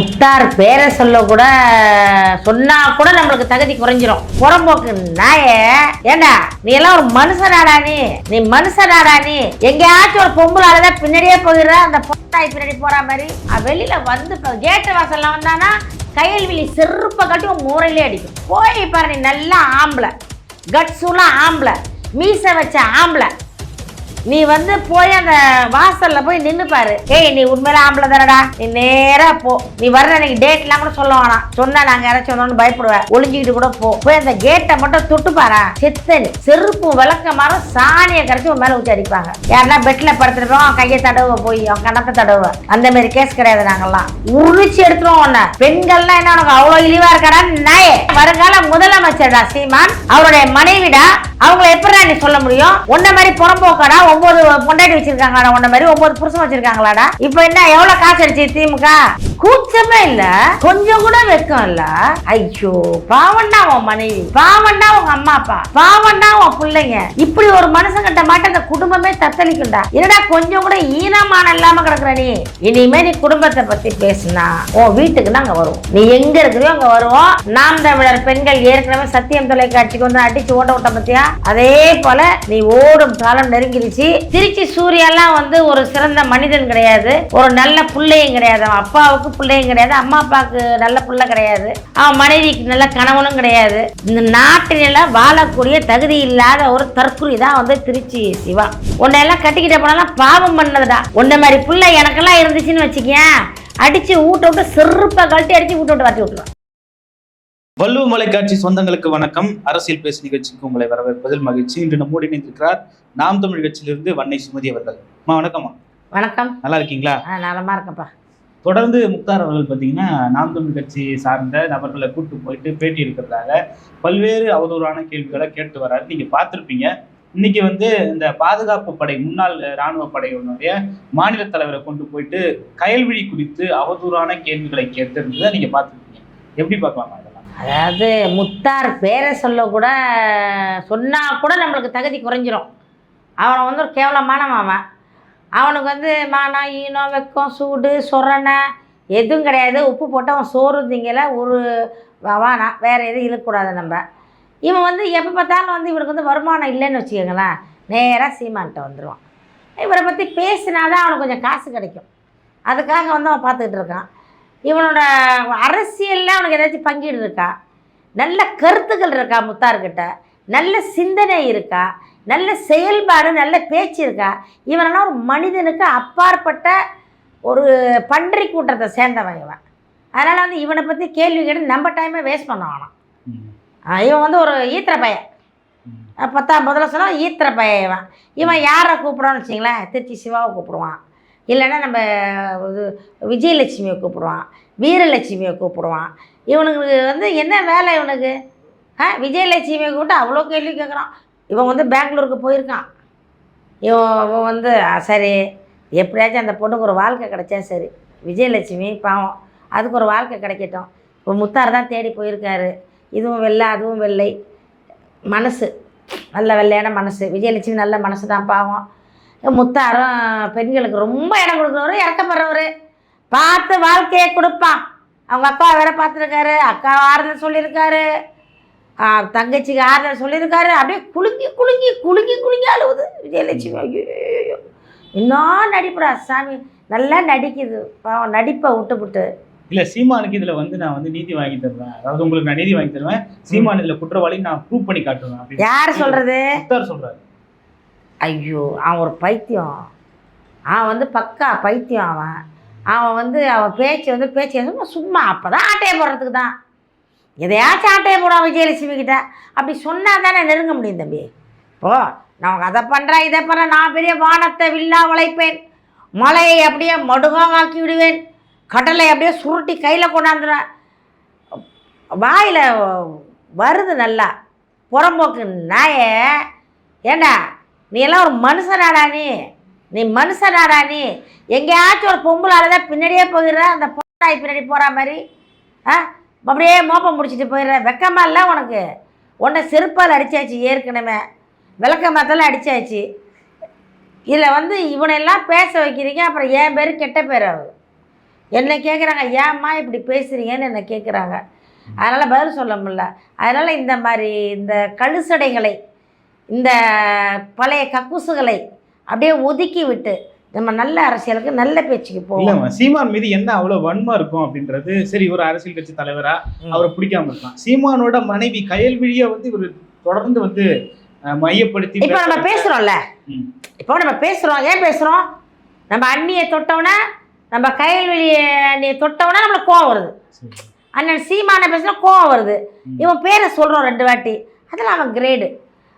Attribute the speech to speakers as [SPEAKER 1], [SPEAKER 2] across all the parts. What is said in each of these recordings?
[SPEAKER 1] முட்டார் பேரை சொல்ல கூட சொன்னா கூட நம்மளுக்கு தகுதி குறைஞ்சிரும். புறம்போக்கு நாய ஏண்டா நீ எல்லாம் ஒரு மனுஷனாடா நீ? நீ மனுஷனாடா நீ? எங்கேயாச்சும் ஒரு பொம்பளாலதான் பின்னாடியே போயிடுற அந்த பொண்ணாய் பின்னாடி போற மாதிரி. வெளியில வந்து கேட்ட கேட்டு வாசல்ல வந்தானா கையல்விழி செருப்பை கட்டி உன் மூரையிலே அடிக்கும். போய் பாரு நீ நல்லா ஆம்பளை. கட்ஸுலாம் ஆம்பளை. மீசை வச்ச ஆம்பளை. நீ வந்து போய் அந்த வாசல்ல போய் நின்னு பாரு. ஏய் நீ உண்மையில ஆம்பளை தானடா? நீ நேரா போ. நீ வர்ற அன்னைக்கு டேட்லாம் கூட சொல்ல வேணாம். சொன்னா நாங்க யாராச்சும் சொன்னோம்னு பயப்படுவேன். ஒளிஞ்சுக்கிட்டு கூட போ. போய் அந்த கேட்டை மட்டும் தொட்டு பாரா. செத்தனி செருப்பு விளக்க மரம் சாணியை கரைச்சி உன் மேல ஊற்றி அடிப்பாங்க. யாருன்னா பெட்ல படுத்துருப்போம் கையை தடவை போய் அவன் கணத்தை தடவை அந்த மாதிரி கேஸ் கிடையாது நாங்கெல்லாம். உரிச்சு எடுத்துருவோம் உன்ன. பெண்கள்லாம் என்ன உனக்கு அவ்வளவு இழிவா இருக்காடா? நாயே. வருங்கால முதலமைச்சர்டா சீமான். அவருடைய மனைவிடா. அவங்கள எப்படிடா நீ சொல்ல முடியும்? உன்ன மாதிரி புறம்போக்கடா? ஒன்பது பொண்டாட்டி வச்சிருக்காங்கடா உன்ன மாதிரி ஒன்பது புருஷன் வச்சிருக்காங்களாடா? இப்போ என்ன எவ்வளவு காசு அடிச்சு திமுக? கூச்சமே இல்ல கொஞ்சம் கூட வெக்கம் இல்ல. ஐயோ பாவண்டா உன் மனைவி பாவண்டா உங்க அம்மா அப்பா பாவண்டா உன் பிள்ளைங்க. இப்படி ஒரு மனுஷங்கிட்ட மாட்ட அந்த குடும்பமே தத்தளிக்கும்டா. என்னடா கொஞ்சம் கூட ஈனமான இல்லாம கிடக்குற நீ? இனிமே நீ குடும்பத்தை பத்தி பேசுனா உன் வீட்டுக்கு நாங்க வருவோம். நீ எங்க இருக்கிறியோ அங்க வருவோம். நாம் தமிழர் பெண்கள் ஏற்கனவே சத்தியம் தொலைக்காட்சிக்கு வந்து அடிச்சு ஓட்ட விட்ட பத்தியா? அதே போல நீ ஓடும் காலம் நெருங்கிடுச்சு நெருங்கிருச்சு திருச்சி சூர்யாலாம் வந்து ஒரு சிறந்த மனிதன் கிடையாது. ஒரு நல்ல பிள்ளையும் கிடையாது. அவன் அப்பாவுக்கு பிள்ளையும் கிடையாது. அம்மா அப்பாவுக்கு நல்ல பிள்ளை கிடையாது. அவன் மனைவிக்கு நல்ல கணவனும் கிடையாது. இந்த நாட்டில வாழக்கூடிய தகுதி இல்லாத ஒரு தற்குறி தான் வந்து திருச்சி சிவா. உன்னை எல்லாம் கட்டிக்கிட்ட போனாலும் பாவம் பண்ணதுடா. உன்ன மாதிரி பிள்ளை எனக்கெல்லாம் இருந்துச்சுன்னு வச்சுக்கேன் அடிச்சு ஊட்ட விட்டு செருப்பை கழட்டி அடிச்சு ஊட்ட விட்டு வாட்டி விட்டுருவான்.
[SPEAKER 2] வள்ளுவ மலைக்காட்சி சொந்தங்களுக்கு வணக்கம். அரசியல் பேசு நிகழ்ச்சிக்கு உங்களை வரவேற்பதில் மகிழ்ச்சி. இன்று நம்மோடு இணைந்திருக்கிறார் நாம் தமிழ் கட்சியிலிருந்து வன்னை சுமதி அவர்கள். அம்மா வணக்கம்மா.
[SPEAKER 1] வணக்கம்.
[SPEAKER 2] நல்லா இருக்கீங்களா?
[SPEAKER 1] நலமா இருக்கப்பா
[SPEAKER 2] தொடர்ந்து முக்தார் அவர்கள் பார்த்தீங்கன்னா நாம் தமிழ் கட்சி சார்ந்த நபர்களை கூட்டு போயிட்டு பேட்டி எடுக்கிறதாக பல்வேறு அவதூறான கேள்விகளை கேட்டு வராரு நீங்க பார்த்திருப்பீங்க. இன்னைக்கு வந்து இந்த பாதுகாப்பு படை முன்னாள் ராணுவ படையினுடைய மாநில தலைவரை கொண்டு போயிட்டு கயல்விழி குறித்து அவதூறான கேள்விகளை கேட்டிருந்ததை நீங்க பார்த்திருப்பீங்க. எப்படி பார்க்கலாமா
[SPEAKER 1] அதாவது முத்தார் பேரை சொல்ல கூட கூட நம்மளுக்கு தகுதி குறைஞ்சிரும். அவனை வந்து ஒரு கேவலமானவன் மாமன் அவனுக்கு வந்து மானம் ஈனம் வெக்கம் சூடு சொரணை எதுவும் கிடையாது. உப்பு போட்டு அவன் சோறு திங்கலை ஒரு வானா வேறு எதுவும் இழுக்கக்கூடாது நம்ம. இவன் வந்து எப்போ பார்த்தாலும் வந்து இவனுக்கு வந்து வருமானம் இல்லைன்னு வச்சுக்கோங்களேன். நேராக சீமான்கிட்ட வந்துடுவான் இவரை பற்றி பேசினாதான் அவனுக்கு கொஞ்சம் காசு கிடைக்கும். அதுக்காக வந்து அவன் பார்த்துக்கிட்டு இருக்கான். இவனோட அரசியலில் அவனுக்கு ஏதாச்சும் பங்கீடு இருக்கா? நல்ல கருத்துக்கள் இருக்கா முத்தார்கிட்ட? நல்ல சிந்தனை இருக்கா? நல்ல செயல்பாடு நல்ல பேச்சு இருக்கா? இவனெல்லாம் ஒரு மனிதனுக்கு அப்பாற்பட்ட ஒரு பன்றி கூட்டத்தை சேர்ந்தவன் இவன். அதனால் வந்து இவனை பற்றி கேள்வி கேட்டு நம்ம டைமை வேஸ்ட் பண்ண வேணாம் இவன் வந்து ஒரு ஈத்திர பையன். பத்தாம் முதல்ல சொன்னால் ஈத்திர பையன் இவன். இவன் யாரை கூப்பிடுவான்னு வச்சிங்களேன் திருச்சி சிவாவை கூப்பிடுவான். இல்லைன்னா நம்ம இது விஜயலட்சுமியை கூப்பிடுவான் வீரலட்சுமியை கூப்பிடுவான். இவனுக்கு வந்து என்ன வேலை இவனுக்கு? ஆ விஜயலட்சுமியை கூப்பிட்டு அவ்வளோ கேள்வி கேட்குறான். இவன் வந்து பெங்களூருக்கு போயிருக்கான். இவன் இவன் வந்து சரி எப்படியாச்சும் அந்த பொண்ணுக்கு ஒரு வாழ்க்கை கிடைச்சா சரி. விஜயலட்சுமி பாவம் அதுக்கு ஒரு வாழ்க்கை கிடைக்கட்டும். இப்போ முத்தார் தான் தேடி போயிருக்காரு. இதுவும் வெள்ளை அதுவும் வெள்ளை. மனசு நல்ல வெள்ளையான மனசு. விஜயலட்சுமி நல்ல மனசு தான் பாவம். முத்தாரும் பெண்களுக்கு ரொம்ப இடம் கொடுக்குறவர் இறக்கப்படுறவர். பார்த்து வாழ்க்கையை கொடுப்பான். அவங்க அப்பா வேற பார்த்துருக்காரு அக்கா ஆறுதல் சொல்லியிருக்காரு தங்கச்சிக்கு ஆறுதல் சொல்லியிருக்காரு. அப்படியே குலுங்கி குலுங்கி குலுங்கி குலுங்கி அழுவுது. விஜயலட்சுமி ஐயோ என்ன நடிப்புடா சாமி. நல்லா நடிக்குது. பாவம் நடிப்பை விட்டுப்புட்டு.
[SPEAKER 2] இல்ல சீமானுக்கு இதுல வந்து நான் வந்து நீதி வாங்கி தருவேன். அதாவது உங்களுக்கு நான் நீதி வாங்கி தருவேன். சீமான் இதுல குற்றவாளி நான் ப்ரூவ் பண்ணி காட்டுவேன்
[SPEAKER 1] யார் சொல்கிறது
[SPEAKER 2] சொல்றாரு.
[SPEAKER 1] ஐயோ அவன் ஒரு பைத்தியம். அவன் வந்து பக்கா பைத்தியம் அவன். அவன் வந்து அவன் பேச்சு வந்து பேச்சு சும்மா சும்மா அப்போ தான் ஆட்டையை போடுறதுக்கு தான். எதையாச்சும் ஆட்டையை போடுவான் விஜயலட்சுமி கிட்ட. அப்படி சொன்னால் தானே நெருங்க முடியும் தம்பி. இப்போ நான் அதை பண்ணுறேன் இதை பண்ணுறேன் நான் பெரிய வானத்தை வில்லா உழைப்பேன் மலையை அப்படியே மடுகாக ஆக்கி விடுவேன். கடலை அப்படியே சுருட்டி கையில் கொண்டாந்துடுவேன் வாயில் வருது நல்லா. புறம்போக்கு நாயே. ஏண்டா நீ எல்லாம் ஒரு மனுஷனாடா நீ. நீ மனுஷனாடா நீ. எங்கேயாச்சும் ஒரு பொம்பளால தான் பின்னாடியே போயிடுற. அந்த பொண்ணாய் பின்னாடி போகிற மாதிரி. ஆ? அப்படியே மோப்பம் முடிச்சிட்டு போயிடுற. வெக்கமாக இல்லை உனக்கு? உன்னை செருப்பால் அடிச்சாச்சு ஏற்கனவே. விளக்க மரத்தால் அடிச்சாச்சு. இதில் வந்து இவனெல்லாம் பேச வைக்கிறீங்க. அப்புறம் என் பேர் கெட்ட பேர் ஆகுது என்னை கேட்குறாங்க ஏம்மா இப்படி பேசுகிறீங்கன்னு என்னை கேட்குறாங்க அதனால் பதில் சொல்ல முடியல. அதனால் இந்த மாதிரி இந்த கழுசடைகளை இந்த பழைய கக்கூசுகளை அப்படியே ஒதுக்கி விட்டு நம்ம நல்ல அரசியலுக்கு நல்ல பேச்சுக்கு போவோம்.
[SPEAKER 2] சீமான் மீது என்ன அவ்வளவு வன்மம் இருக்கும் அப்படின்றது சரி ஒரு அரசியல் கட்சி தலைவரா. அவரை பிடிக்காம இருக்கலாம். சீமானோட மனைவி கயல்விழிய வந்து இவர் தொடர்ந்து வந்து மையப்படுத்தி
[SPEAKER 1] இப்போ நம்ம
[SPEAKER 2] ம்.
[SPEAKER 1] இப்போ நம்ம பேசுகிறோம் ஏன் பேசுகிறோம் நம்ம அண்ணியை தொட்டோன்னே நம்ம கையல்வெளி அண்ணியை தொட்டோன்னே நம்மளுக்கு கோவம் வருது. அண்ணன் சீமான பேசினா கோவம் வருது. இவன் பேரை சொல்கிறோம் ரெண்டு வாட்டி. அதில் அவன் கிரேடு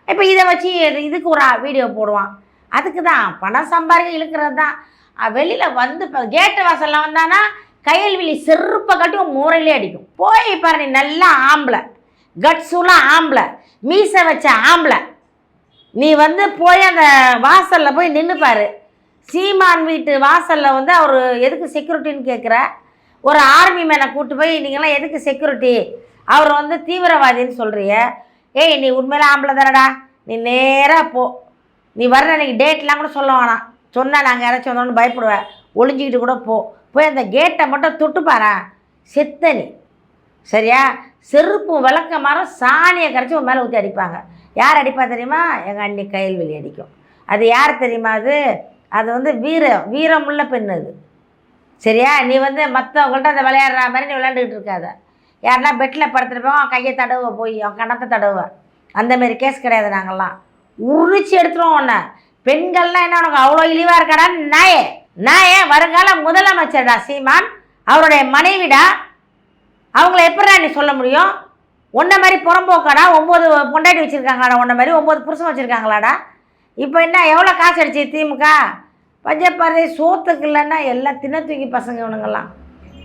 [SPEAKER 1] இப்போ இதை வச்சு இது- இதுக்கு ஒரு வீடியோ போடுவான். அதுக்கு தான் பணம் சம்பாதிக்க இழுக்கிறது தான் வெளியில் வந்து இப்போ கேட்டு வாசலில் வந்தானா கையல்வெளி செருப்பை கட்டி உன் மூரையிலே அடிக்கும். போய் பாரு நீ நல்லா ஆம்பளை. கட்ஸுலாம் ஆம்பளை. மீசை வச்ச ஆம்பளை. நீ வந்து போய் அந்த வாசலில் போய் நின்றுப்பார் சீமான் வீட்டு வாசலில் வந்து அவர் எதுக்கு செக்யூரிட்டின்னு கேட்குற ஒரு ஆர்மி மேனை கூட்டு போய் நீங்களாம் எதுக்கு செக்யூரிட்டி அவர் வந்து தீவிரவாதின்னு சொல்கிறிய ஏய் நீ உண்மையில ஆம்பளை தானடா. நீ நேராக போ. நீ வர்ற அன்னைக்கு டேட்லாம் கூட சொல்ல வேணாம். சொன்னால் நாங்கள் யாராச்சும் வந்தோன்னு பயப்படுவேன் ஒளிஞ்சிக்கிட்டு கூட போ. போய் அந்த கேட்டை மட்டும் தொட்டு பாரேன் செத்த நீ சரியா? செருப்பு விளக்க மரம் சாணியை கரைச்சி உன் மேலே ஊற்றி அடிப்பாங்க. யார் அடிப்பா தெரியுமா? எங்கள் அண்ணி கையல்வெளி அடிக்கும். அது யார் தெரியுமா அது? அது வந்து வீர வீரமுள்ள பெண் அது. சரியா? நீ வந்து மற்றவங்கள்ட்ட அந்த விளையாடுற மாதிரி நீ விளையாண்டுக்கிட்டு இருக்காத. யாருன்னா பெட்டில் படுத்துருப்போம் அவன் கையை தடவை போய் அவன் கணத்தை தடவை அந்தமாரி கேஸ் கிடையாது நாங்கள்லாம் உரிச்சு எடுத்துருவோம் உன்னை. பெண்கள்லாம் என்ன உனக்கு அவ்வளோ இழிவாக இருக்காடா? நாயே. நாயே வருங்கால முதலமைச்சர்டா சீமான். அவருடைய மனைவிடா. அவங்கள எப்படிடா நீ சொல்ல முடியும்? ஒன்றை மாதிரி புறம்போக்காடா ஒம்பது பொண்டாட்டி வச்சுருக்காங்களாடா? ஒன்றை மாதிரி ஒம்பது புருஷன் வச்சுருக்காங்களாடா? இப்போ என்ன எவ்வளோ காசு அடிச்சு திமுக? பஞ்சப்பாறை சோத்துக்கு இல்லைன்னா எல்லாம் தின்ன தூங்கி பசங்க இவனுங்கெல்லாம்.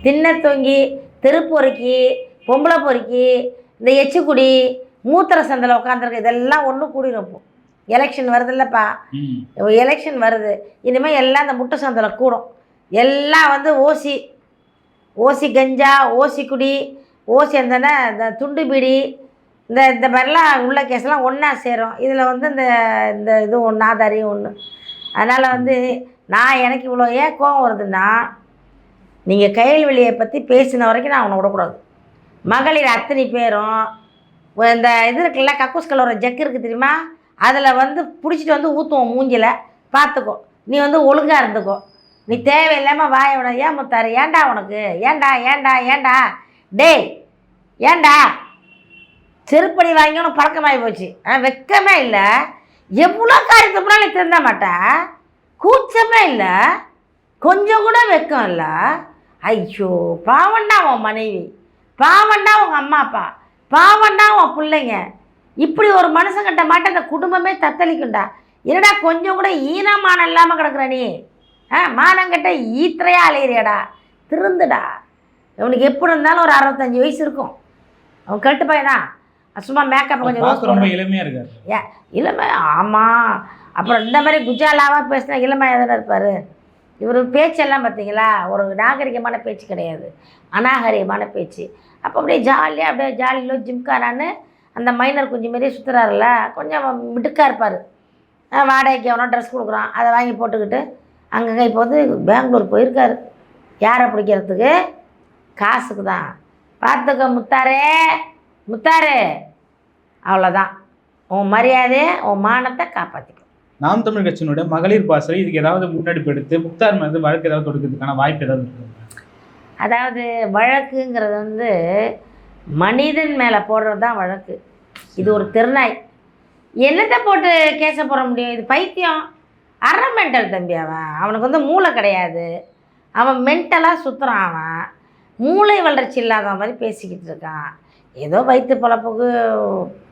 [SPEAKER 1] தின்ன தூங்கி திருப்பொறுக்கி பொம்பளை பொறுக்கி இந்த எச்சுக்குடி மூத்திர சந்தில் உட்காந்துருக்கு இதெல்லாம் ஒன்று கூடிரும் இப்போ. எலெக்ஷன் வருதுல்லப்பா.
[SPEAKER 2] ம்.
[SPEAKER 1] எலெக்ஷன் வருது. இனிமேல் எல்லாம் இந்த முட்டை சந்தில் கூடும். எல்லாம் வந்து ஓசி. ஓசி கஞ்சா ஓசி குடி ஓசி அந்த இந்த துண்டு பீடி இந்த இந்த மாதிரிலாம் உள்ள கேஸ்லாம் ஒன்றா சேரும். இதில் வந்து இந்த இந்த இது ஒன்று ஆதாரி ஒன்று அதனால் வந்து நான் எனக்கு இவ்வளோ ஏன் கோவம் வருதுன்னா நீங்கள் கையல்வெளியை பற்றி பேசின வரைக்கும் நான் அவனை விடக்கூடாது. மகளிர் அத்தனை பேரும் இந்த இது இருக்குல்ல கக்கூஸ் கலர் ஜக்கு இருக்குது தெரியுமா? அதில் வந்து பிடிச்சிட்டு வந்து ஊற்றுவோம் மூஞ்சில். பார்த்துக்கோ நீ வந்து ஒழுங்காக இருந்துக்கோ. நீ தேவையில்லாமல் வாய விட ஏன் முத்தாரு ஏன்டா உனக்கு? ஏண்டா ஏன்டா ஏண்டா டேய் ஏன்டா? செருப்படி வாங்கி உனக்கு பழக்கமாகி போச்சு. ஆ வெக்கமே இல்லை. எவ்வளோ காரியத்தை முன்னாடி நீ திருந்த மாட்டா? கூச்சமே இல்லை. கொஞ்சம் கூட வெக்கம் இல்லை. ஐயோ பாவண்டா உன் மனைவி. பாவண்டா உங்கள் அம்மா அப்பா. பாவண்டா உன் பிள்ளைங்க. இப்படி ஒரு மனுஷங்கிட்ட மாட்ட அந்த குடும்பமே தத்தளிக்கும்டா. என்னடா கொஞ்சம் கூட ஈனமானம் இல்லாமல் கிடக்குற நீ? ஆ மானங்கிட்ட ஈத்திரையா அலையிறியாடா. திருந்துடா. இவனுக்கு எப்படி இருந்தாலும் ஒரு அறுபத்தஞ்சு வயசு இருக்கும். அவன் கெட்டு பையனா சும்மா மேக்கப் கொஞ்சம்
[SPEAKER 2] ரொம்ப இளமையா இருக்காரு.
[SPEAKER 1] இளமை ஆமாம் அப்புறம் இந்த மாதிரி குஜாலாவாக பேசினா இளமையாக தானே இருப்பார் இவர் பேச்செல்லாம் பார்த்தீங்களா ஒரு நாகரிகமான பேச்சு கிடையாது. அநாகரிகமான பேச்சு. அப்போ அப்படியே ஜாலியாக அப்படியே ஜாலியில் ஜிம்காரான்னு அந்த மைனர் குஞ்சு மாரியே சுற்றுறாருல கொஞ்சம் மிடுக்காக இருப்பார். வாடகைக்கு எவனோ ட்ரெஸ் கொடுக்குறான் அதை வாங்கி போட்டுக்கிட்டு அங்கங்கே இப்போ வந்து பெங்களூர் போயிருக்காரு. யாரை பிடிக்கிறதுக்கு? காசுக்கு தான் பார்த்துக்க முத்தாரே முத்தாரே. அவ்வளோதான் உன் மரியாதையை உன் மானத்தை காப்பாற்றிக்கும்
[SPEAKER 2] நாம் தமிழ் கட்சியினுடைய மகளிர் பாசறை இதுக்கு ஏதாவது முன்னெடுப்பு எடுத்து முக்தார் மீது வழக்கு ஏதாவது தொடுக்கிறதுக்கான வாய்ப்பு ஏதாவது இருக்குது
[SPEAKER 1] அதாவது வழக்குங்கிறது வந்து மனிதன் மேலே போடுறது தான் வழக்கு. இது ஒரு திருநாய். என்னத்தை போட்டு கேஸை போட முடியும்? இது பைத்தியம். அரை மென்டல் தம்பி அவன். அவனுக்கு வந்து மூளை கிடையாது. அவன் மென்டலாக சுற்றுறான் அவன். மூளை வளர்ச்சி இல்லாத மாதிரி பேசிக்கிட்டு இருக்கான். ஏதோ வயிற்று பொழப்புக்கு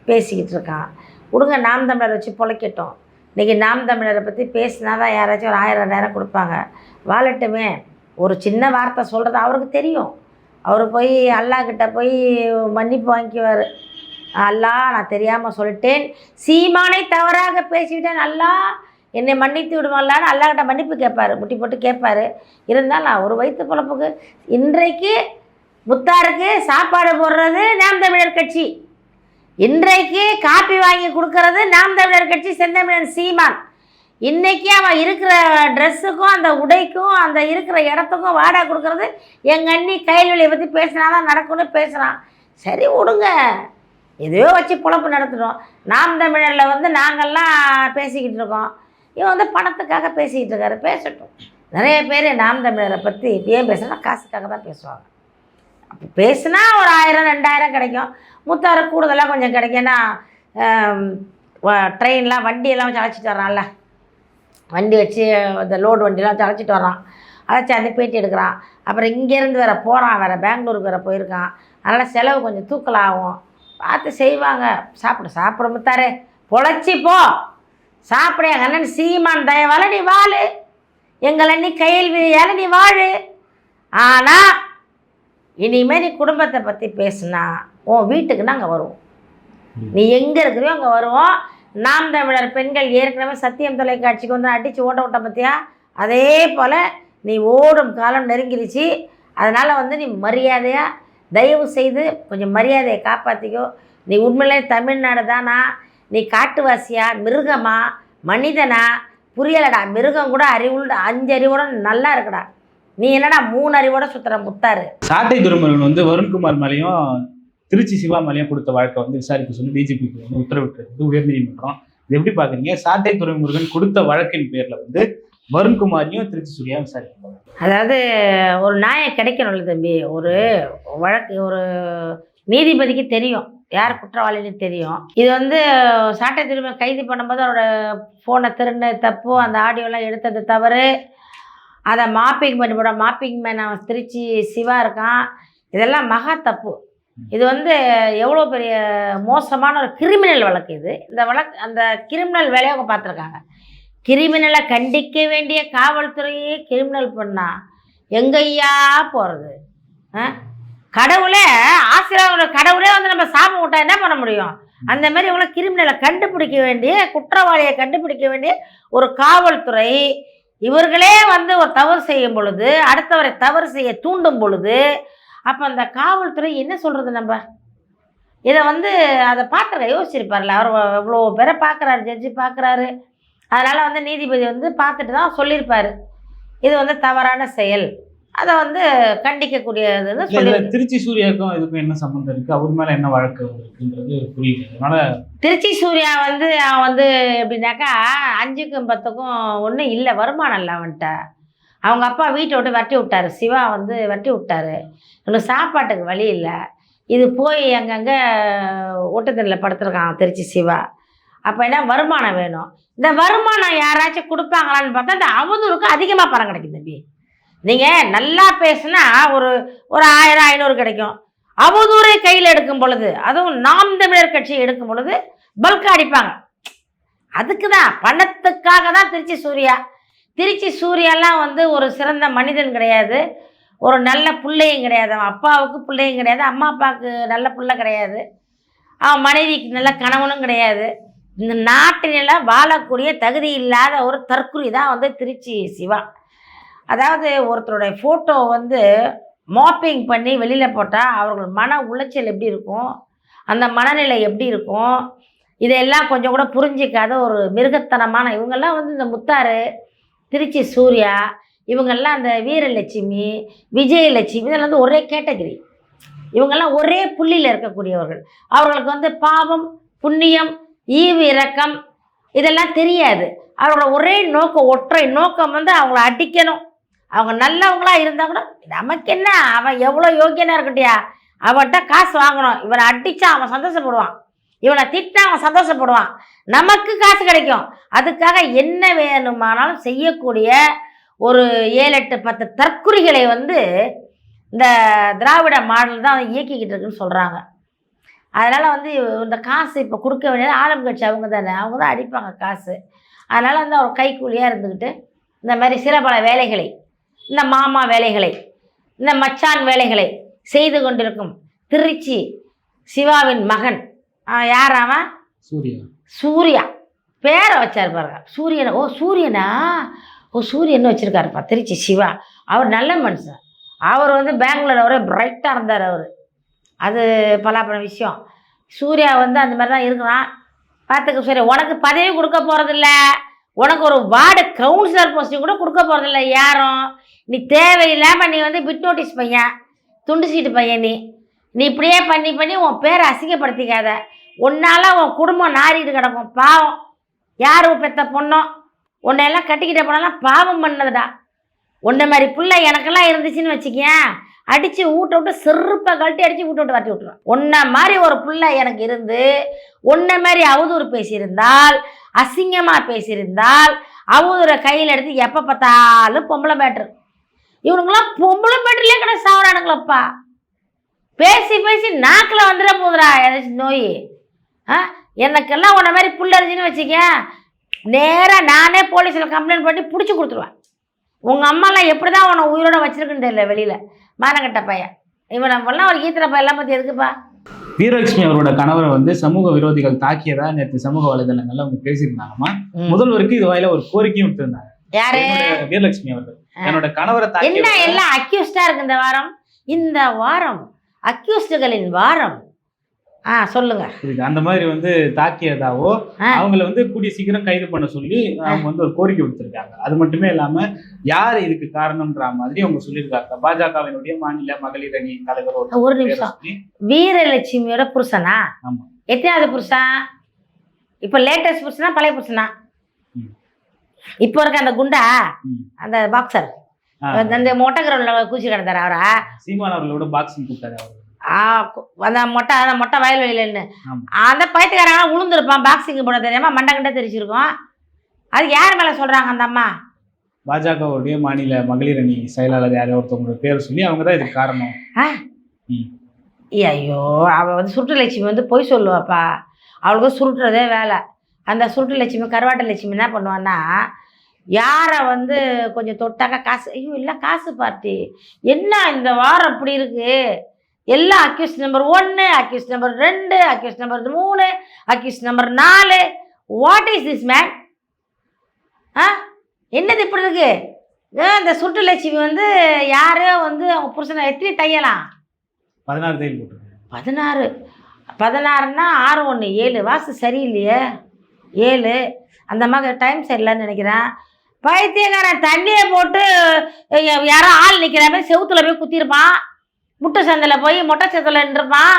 [SPEAKER 1] பேசிக்கிட்டு இருக்கான். விடுங்க நாம் தமிழரை வச்சு பொழைக்கட்டும். இன்றைக்கி நாம் தமிழரை பற்றி பேசினா தான் யாராச்சும் ஒரு ஆயிரம் நேரம் கொடுப்பாங்க. வாழட்டுமே. ஒரு சின்ன வார்த்தை சொல்கிறது அவருக்கு தெரியும். அவர் போய் அல்லாஹ் கிட்ட போய் மன்னிப்பு வாங்கிக்குவார். அல்லாஹ் நான் தெரியாமல் சொல்லிட்டேன். சீமானை தவறாக பேசிவிட்டேன் நல்லா என்னை மன்னித்து விடுவாங்களான்னு அல்லாஹ் கிட்ட மன்னிப்பு கேட்பார் முட்டி போட்டு கேட்பாரு. இருந்தாலும் நான் ஒரு வயிற்று குழப்புக்கு இன்றைக்கு முத்தாருக்கு சாப்பாடு போடுறது நாம் தமிழர் கட்சி. இன்றைக்கு காப்பி வாங்கி கொடுக்கறது நாம் தமிழர் கட்சி செந்தமிழன் சீமான். இன்றைக்கி அவன் இருக்கிற ட்ரெஸ்ஸுக்கும் அந்த உடைக்கும் அந்த இருக்கிற இடத்துக்கும் வாடகை கொடுக்கறது எங்கள் அண்ணி கைல்வெளியை பற்றி பேசினாதான் நடக்கும்னு பேசுகிறான் சரி விடுங்க. எதையோ வச்சு பொழப்பு நடத்துகிறோம் நாம் தமிழரில் வந்து நாங்கள்லாம் பேசிக்கிட்டு இருக்கோம். இவன் வந்து பணத்துக்காக பேசிக்கிட்டு இருக்காரு. பேசட்டும். நிறைய பேர் நாம் தமிழரை பற்றி ஏன் பேசுனா காசுக்காக தான் பேசுவாங்க. அப்போ பேசுனா ஒரு ஆயிரம் ரெண்டாயிரம் கிடைக்கும். முத்தாறு கூடுதலாக கொஞ்சம் கிடைக்கும்னா ட்ரெயின்லாம் வண்டியெல்லாம் வச்சு அழைச்சிட்டு வரான்ல வண்டி வச்சு அந்த லோடு வண்டிலாம் வச்சு அழைச்சிட்டு வர்றான் அழைச்சி அந்த பேட்டி எடுக்கிறான். அப்புறம் இங்கேருந்து வேறு போகிறான் வேறு பெங்களூருக்கு வேறு போயிருக்கான். அதனால் செலவு கொஞ்சம் தூக்கலாகும் ஆகும். பார்த்து செய்வாங்க. சாப்பிட சாப்பிட முத்தாரு. பொழைச்சி போ. சாப்பிட எங்கள் அண்ணன் சீமான் தயவால நீ வாழு. எங்கள் அண்ணி கையெழுவியால நீ வாழு. ஆனால் இனிமேல் நீ குடும்பத்தை பற்றி பேசுனா உன் வீட்டுக்கு நாங்கள் வருவோம். நீ எங்கே இருக்கிறியோ அங்கே வருவோம். நாம் தமிழர் பெண்கள் ஏற்கனவே சத்தியம் தொலைக்காட்சிக்கு வந்து அடித்து ஓட்ட விட்ட பற்றியா அதே போல் நீ ஓடும் காலம் நெருங்கிருச்சு. அதனால் வந்து நீ மரியாதையாக தயவு செய்து கொஞ்சம் மரியாதையை காப்பாற்றிக்கோ நீ உண்மையிலே தமிழ்நாடு தானா நீ காட்டுவாசியா? மிருகமா? மனிதனா? புரியலடா மிருகம் கூட அறிவுள்ள அஞ்சு அறிவோட நல்லா இருக்கடா. நீ என்னடா மூணு அறிவோட சுத்துற முத்தாரு
[SPEAKER 2] சாட்டை துறைமுருகன் வந்து வருண்குமார் மேலேயும் திருச்சி சிவாமலையும் கொடுத்த வழக்கை வந்து விசாரிக்க சொல்லி டிஜிபிக்கு வந்து உத்தரவிட்டிருக்கு. உயர்நீதிமன்றம். இது எப்படி பாக்குறீங்க சாட்டை துறைமுருகன் கொடுத்த வழக்கின் பேர்ல வந்து வருண்குமாரியும் திருச்சி சூர்யாவும் விசாரிக்கிறாங்க.
[SPEAKER 1] அதாவது ஒரு நியாயம் கிடைக்கணும்ல தம்பி. ஒரு வழக்கு ஒரு நீதிபதிக்கு தெரியும். யார் குற்றவாளின்னு தெரியும். இது வந்து சாட்டை திரும்ப கைது பண்ணும்போது அவரோட ஃபோனை திருண்ண தப்பு அந்த ஆடியோலாம் எடுத்தது தவறு. அதை மாப்பிங் பண்ணி போட. மாப்பிங் மேன் அவன் திருச்சி சிவா இருக்கான். இதெல்லாம் மகா தப்பு. இது வந்து எவ்வளோ பெரிய மோசமான ஒரு கிரிமினல் வழக்கு இது. இந்த வழக்கு அந்த கிரிமினல் வேலையை அவங்க பார்த்துருக்காங்க. கிரிமினலை கண்டிக்க வேண்டிய காவல்துறையே கிரிமினல் பண்ணா எங்கய்யா போகிறது கடவுளே ஆசிரியர் கடவுளே வந்து நம்ம சாபம் விட்டா என்ன பண்ண முடியும்? அந்த மாதிரி இவங்கள கிரிமினலை கண்டுபிடிக்க வேண்டிய குற்றவாளியை கண்டுபிடிக்க வேண்டிய ஒரு காவல்துறை இவர்களே வந்து ஒரு தவறு செய்யும் பொழுது அடுத்தவரை தவறு செய்ய தூண்டும் பொழுது அப்போ அந்த காவல்துறை என்ன சொல்கிறது நம்ம? இதை வந்து அதை பார்க்குற யோசிச்சிருப்பார்ல அவர் எவ்வளோ பேரை பார்க்குறாரு ஜட்ஜி பார்க்குறாரு. அதனால் வந்து நீதிபதி வந்து பார்த்துட்டு தான் சொல்லியிருப்பார். இது வந்து தவறான செயல். அதை வந்து
[SPEAKER 2] இதுல திருச்சி சூர்யாவுக்கும் இதுக்கும் என்ன சம்மந்தம் இருக்கு? அவர் மேல என்ன வழக்கு இருக்குன்றது புரியல. அதனால
[SPEAKER 1] திருச்சி சூர்யா வந்து அவன் வந்து எப்படின்னாக்கா அஞ்சுக்கும் பத்துக்கும் ஒன்றும் இல்லை. வருமானம் இல்லை அவன்கிட்ட. அவங்க அப்பா வீட்டை விட்டு வெட்டி விட்டாரு. சிவா வந்து வெட்டி விட்டாரு. இன்னும் சாப்பாட்டுக்கு வழி இல்லை. இது போய் அங்கங்கே ஓட்டத்தில் படுத்துருக்கான் திருச்சி சிவா. அப்போ என்ன வருமானம் வேணும். இந்த வருமானம் யாராச்சும் கொடுப்பாங்களான்னு பார்த்தா இந்த அவதூறுக்கு அதிகமாக பணம் கிடைக்கும் தம்பி. நீங்கள் நல்லா பேசுனா ஒரு ஒரு ஆயிரம் ஐநூறு கிடைக்கும். அவதூறை கையில் எடுக்கும் பொழுது அதுவும் நாம் தமிழர் கட்சி எடுக்கும் பொழுது பல்காக அடிப்பாங்க. அதுக்கு தான் பணத்துக்காக தான் திருச்சி சூர்யா திருச்சி சூர்யாலாம் வந்து ஒரு சிறந்த மனிதன் கிடையாது. ஒரு நல்ல பிள்ளையும் கிடையாது. அவன் அப்பாவுக்கு பிள்ளையும் கிடையாது. அம்மா அப்பாவுக்கு நல்ல பிள்ளை கிடையாது. அவன் மனைவிக்கு நல்ல கணவனும் கிடையாது. இந்த நாட்டினில் வாழக்கூடிய தகுதி இல்லாத ஒரு தற்குறி தான் வந்து திருச்சி சிவா. அதாவது ஒருத்தருடைய ஃபோட்டோ வந்து மாப்பிங் பண்ணி வெளியில் போட்டால் அவர்கள் மன உளைச்சல் எப்படி இருக்கும்? அந்த மனநிலை எப்படி இருக்கும்? இதையெல்லாம் கொஞ்சம் கூட புரிஞ்சிக்காத ஒரு மிருகத்தனமான இவங்கெல்லாம் வந்து இந்த முத்தாறு திருச்சி சூர்யா இவங்கெல்லாம் அந்த வீரலட்சுமி விஜயலட்சுமி இதெல்லாம் வந்து ஒரே கேட்டகரி. இவங்கெல்லாம் ஒரே புள்ளியில் இருக்கக்கூடியவர்கள். அவர்களுக்கு வந்து பாவம் புண்ணியம் ஈவு இரக்கம் இதெல்லாம் தெரியாது. அவரோட ஒரே நோக்கம் ஒற்றை நோக்கம் வந்து அவங்கள அடிக்கணும். அவங்க நல்லவங்களா இருந்தால் கூட நமக்கு என்ன? அவன் எவ்வளோ யோக்கியனாக இருக்கட்டியா? அவன்கிட்ட காசு வாங்கணும். இவனை அடித்தா அவன் சந்தோஷப்படுவான். இவனை திட்டா அவன் சந்தோஷப்படுவான். நமக்கு காசு கிடைக்கும். அதுக்காக என்ன வேணுமானாலும் செய்யக்கூடிய ஒரு ஏழு எட்டு பத்து தற்குறிகளை வந்து இந்த திராவிட மாடல் தான் இயக்கிக்கிட்டு இருக்குன்னு சொல்கிறாங்க அதனால் வந்து இந்த காசு இப்போ கொடுக்க வேண்டியது ஆளும் கட்சி அவங்க தானே. அவங்க தான் அடிப்பாங்க காசு. அதனால் வந்து அவர் கைக்கூலியாக இருந்துக்கிட்டு இந்த மாதிரி சில பல வேலைகளை இந்த மாமா வேலைகளை இந்த மச்சான் வேலைகளை செய்து கொண்டிருக்கும் திருச்சி சிவாவின் மகன் யார் அவன்?
[SPEAKER 2] சூர்யா.
[SPEAKER 1] சூர்யா. பேரை வச்சார் பாருங்க. சூரியனை ஓ சூரியனா? ஓ சூரியன் வச்சுருக்காருப்பா திருச்சி சிவா. அவர் நல்ல மனுஷன். அவர் வந்து பெங்களூர் ஒரே பிரைட்டாக இருந்தார் அவர். அது பலாப்பழ விஷயம். சூர்யா வந்து அந்த மாதிரி தான் இருக்கிறான். பார்த்துக்க சூர்யா உனக்கு பதவி கொடுக்க போகிறதில்ல உனக்கு ஒரு வார்டு கவுன்சிலர் போஸ்டிங் கூட கொடுக்க போகிறதில்ல யாரும். நீ தேவையில்லாமல் நீ வந்து பிட் நோட்டீஸ் பையன். துண்டு சீட்டு பையன் நீ. நீ இப்படியே பண்ணி பண்ணி உன் பேரை அசிங்கப்படுத்திக்காத. உன்னால் உன் குடும்பம் நாரிட்டு கிடக்கும் பாவம். யார் பெத்த பொண்ணோ? உன்னை எல்லாம் கட்டிக்கிட்ட போனாலும் பாவம் பண்ணதுடா. உன்ன மாதிரி பிள்ளை எனக்கெல்லாம் இருந்துச்சுன்னு வச்சுக்கேன். அடித்து ஊட்ட விட்டு செருப்பை கழட்டி அடித்து ஊட்ட விட்டு வரட்டி விட்டுருவேன். உன்ன மாதிரி ஒரு பிள்ளை எனக்கு இருந்து உன்ன மாதிரி அவதூறு பேசியிருந்தால் அசிங்கமாக பேசியிருந்தால் அவதூரை கையில் எடுத்து எப்போ பார்த்தாலும் பொம்பளை பேட்டர் இவனுங்களாம் பொம்பளை பேட்டர்லேயே கிட்ட சாவறானுங்களப்பா. பேசி பேசி நாக்கில் வந்துட போகுதுடா ஏதாச்சும் நோய். ஆ? எனக்கெல்லாம் உன்னை மாதிரி இருந்துச்சுன்னு வச்சுக்க. நேராக நானே போலீஸில் கம்ப்ளைண்ட் பண்ணி பிடிச்சி கொடுத்துருவேன். உங்கள் அம்மாலாம் எப்படி தான் உன்னை உயிரோட வச்சிருக்குன்னு தெரியல வெளியில். மானக்கட்ட பையன். இவன் நம்மளாம் ஒரு ஈத்திர பையெல்லாம் பற்றி எதுக்குப்பா?
[SPEAKER 2] வீரலட்சுமி அவரோட கணவரை வந்து சமூக விரோதிகள் தாக்கியதா நேற்று சமூக வலைதளங்கள்ல அவங்க பேசியிருந்தாங்கம்மா. முதல்வருக்கு இது வாயில ஒரு கோரிக்கையும் விட்டுருந்தாங்க.
[SPEAKER 1] யாரு?
[SPEAKER 2] வீரலட்சுமி அவர்கள். என்னோட கணவரை
[SPEAKER 1] என்ன எல்லாம் அக்யூஸ்டா இருக்கு இந்த வாரம்? இந்த வாரம் அக்யூஸ்டுகளின் வாரம். ஆ சொல்லுங்க.
[SPEAKER 2] இருக்கு. அந்த மாதிரி வந்து தாக்கியதாவோ. அவங்கள வந்து கூடிய சீக்கிரம் கைது பண்ண சொல்லி அவங்க வந்து ஒரு கோரிக்கை விடுத்திருக்காங்க. அது மட்டுமே இல்லாம யார் இதுக்கு காரணம்ன்ற மாதிரி அவங்க சொல்லியிருக்காங்க. பாஜகவினுடைய மாநில மகளிர் அணி தலைவர் ஒரு
[SPEAKER 1] நிமிஷம். வீரலட்சுமியோட புருஷனா?
[SPEAKER 2] ஆமா.
[SPEAKER 1] எத்தனாவது புருஷன் இப்போ லேட்டஸ்ட் புருஷனா பழைய புருஷனா. இப்போ இருக்க அந்த குண்டா. அந்த பாக்ஸர் அந்த மொட்டை கிரவுண்டில் கூச்சி கிடந்தாரு அவரா?
[SPEAKER 2] சீமான் அவர்களோட பாக்ஸிங் கூப்பிட்டாரு அவர்.
[SPEAKER 1] அந்த மொட்டை அந்த மொட்டை வயல்வெளியிலன்னு
[SPEAKER 2] ஆமா.
[SPEAKER 1] அந்த பயத்துக்காரங்க உளுந்துருப்பான் பாக்ஸிங் போட தெரியாம மண்டை கிட்ட தெரிச்சிருக்கோம். அது யார் மேலே சொல்கிறாங்க அந்த அம்மா?
[SPEAKER 2] பாஜகவுடைய மாநில மகளிர் அணி செயலாளர் யாரோ ஒருத்தவங்களோட பேர் சொல்லி அவங்க தான் இதுக்கு காரணம்.
[SPEAKER 1] ஐயோ அவள் வந்து சுருட்டு லட்சுமி வந்து பொய் சொல்லுவாப்பா. அவளுக்கு சுருட்டுறதே வேலை. அந்த சுருட்டு லட்சுமி கருவாட்டு லட்சுமி என்ன பண்ணுவான்னா யாரை வந்து கொஞ்சம் தொட்டாக்கா காசு ஐயோ இல்லை காசு பார்ட்டி. என்ன இந்த வாரம் இப்படி இருக்கு? எல்லாம் அக்யூஸ் நம்பர் ஒன்று அக்யூஸ் நம்பர் ரெண்டு அக்யூஸ் நம்பர் மூணு அக்யூஸ் நம்பர் நாலு. வாட் இஸ் திஸ் மேன் ஆ? என்னது இப்படி இருக்கு? இந்த சுருட்டு லட்சுமி வந்து யாரோ வந்து அவங்க புருஷனை எத்தனை தையலாம்
[SPEAKER 2] பதினாறு தையல் போட்டிருக்காங்க
[SPEAKER 1] பதினாறு. பதினாறுன்னா ஆறு ஒன்று ஏழு. வாசு சரியில்லையே. ஏழு. அந்த மாதிரி டைம் சரியில்லைன்னு நினைக்கிறேன். பைத்தியக்காரன் தண்ணியை போட்டு யாரோ ஆள் நிற்கிற மாதிரி செவுத்துல போய் குத்திருப்பான். முட்டை சந்தில் போய் மொட்டை சந்தையில் நின்றுருப்பான்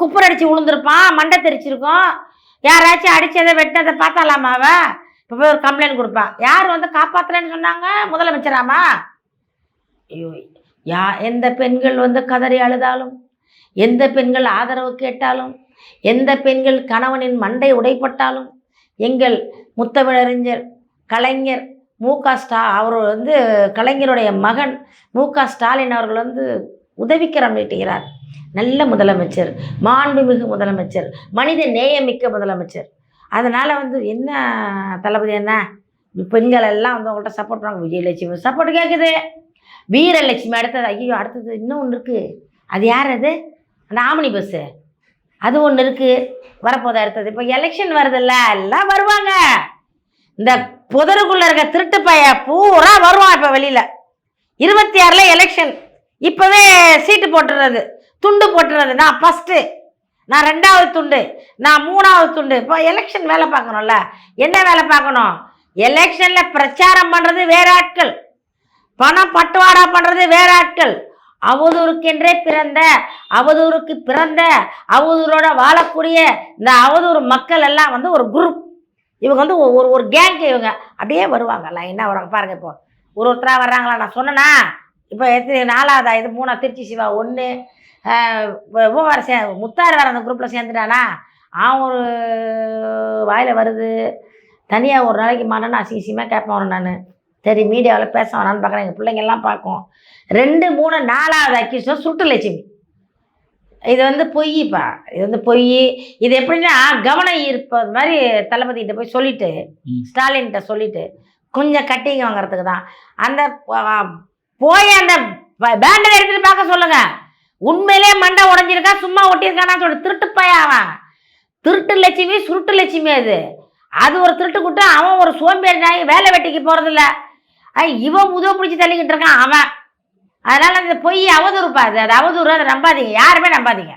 [SPEAKER 1] குப்பர் அடித்து விழுந்திருப்பான் மண்டை தெரிச்சிருக்கோம். யாராச்சும் அடித்ததை வெட்டினதை பார்த்தாலாமா அவ? இப்போ போய் ஒரு கம்ப்ளைண்ட் கொடுப்பான் யார் வந்து காப்பாற்றலன்னு சொன்னாங்க? முதலமைச்சராமா ஐயோ யா எந்த பெண்கள் வந்து கதறி அழுதாலும் எந்த பெண்கள் ஆதரவு கேட்டாலும் எந்த பெண்கள் கணவனின் மண்டை உடைப்பட்டாலும் எங்கள் முத்தமிழறிஞர் கலைஞர் மு க ஸ்டா அவர் வந்து கலைஞருடைய மகன் மு க ஸ்டாலின் அவர்கள் வந்து உதவிக்கரம் நீட்டுகிறார் நல்ல முதலமைச்சர் மாண்புமிகு முதலமைச்சர் மனித நேயமிக்க முதலமைச்சர். அதனால் வந்து என்ன தளபதி என்ன பெண்கள் எல்லாம் வந்து அவங்கள்ட்ட சப்போர்ட் பண்ணுவாங்க விஜயலட்சுமி சப்போர்ட் கேட்குது வீரலட்சுமி அடுத்தது ஐயோ அடுத்தது இன்னும் ஒன்று இருக்குது அது யார் அது? அந்த ஆமணி பஸ்ஸு. அது ஒன்று இருக்குது வரப்போது அடுத்தது. இப்போ எலெக்ஷன் வருதுல்ல எல்லாம் வருவாங்க. இந்த புதருக்குள்ளே இருக்க திருட்டு பைய பூரா வருவான் இப்போ வெளியில். இருபத்தி ஆறில் எலெக்ஷன் இப்போவே சீட்டு போட்டுறது துண்டு போட்டுறது. நான் ஃபஸ்ட்டு நான் ரெண்டாவது துண்டு. நான் மூணாவது துண்டு. இப்போ எலெக்ஷன் வேலை பார்க்கணும்ல. என்ன வேலை பார்க்கணும்? எலெக்ஷனில் பிரச்சாரம் பண்ணுறது வேற ஆட்கள். பணம் பட்டுவாடா பண்ணுறது வேற ஆட்கள். அவதூறுக்கென்றே பிறந்த அவதூறுக்கு பிறந்த அவதூரோட வாழக்கூடிய இந்த அவதூறு மக்கள் எல்லாம் வந்து ஒரு குரூப் இவங்க வந்து ஒரு ஒரு கேங்கு இவங்க. அப்படியே வருவாங்க. லைனாக வருவாங்க. பாருங்க இப்போ. ஒரு ஒருத்தராக வர்றாங்களா? நான் சொன்னேன்னா இப்போ எத்தனை நாலாவதா? இது மூணா திருச்சி சிவா ஒன்று இவன் வேறு சே முத்தார் வேறு அந்த குரூப்பில் சேர்ந்துட்டானா? அவன் ஒரு வாயில் வருது. தனியாக ஒரு நாளைக்கு மனன்னு அசிங்கசியமாக கேட்பேன் நான். சரி மீடியாவில் பேச வேணான்னு பார்க்குறேன் எங்கள் பிள்ளைங்கெல்லாம் பார்க்கும். ரெண்டு மூணு நாலாவது அக்கிஷம் சுட்டு லட்சுமி. இது வந்து பொய்ப்பா? இது வந்து பொய். இது எப்படின்னா கவனம் ஈர்ப்பது மாதிரி தளபதிகிட்ட போய் சொல்லிட்டு. ஸ்டாலின்கிட்ட சொல்லிட்டு கொஞ்சம் கட்டிங்க வாங்குறதுக்கு தான் அந்த போய் அந்த பேண்டை எடுத்துட்டு பார்க்க சொல்லுங்க. உண்மையிலே மண்டை உடஞ்சிருக்கா சும்மா ஒட்டியிருக்கானா சொல்லி. திருட்டு பையன் அவன்? திருட்டு லட்சுமி சுருட்டு லட்சுமி அது. அது ஒரு திருட்டு கூட்டம் அவன் ஒரு சோம்பேறி நாய் வேலை வெட்டிக்கு போகிறதில்ல இவன் முதுக பிடிச்சி தள்ளிக்கிட்டு இருக்கான் அவன். அதனால் அந்த பொய் அவதூறுப்பா அது அது அவதூறு அதை நம்பாதீங்க. யாருமே நம்பாதீங்க.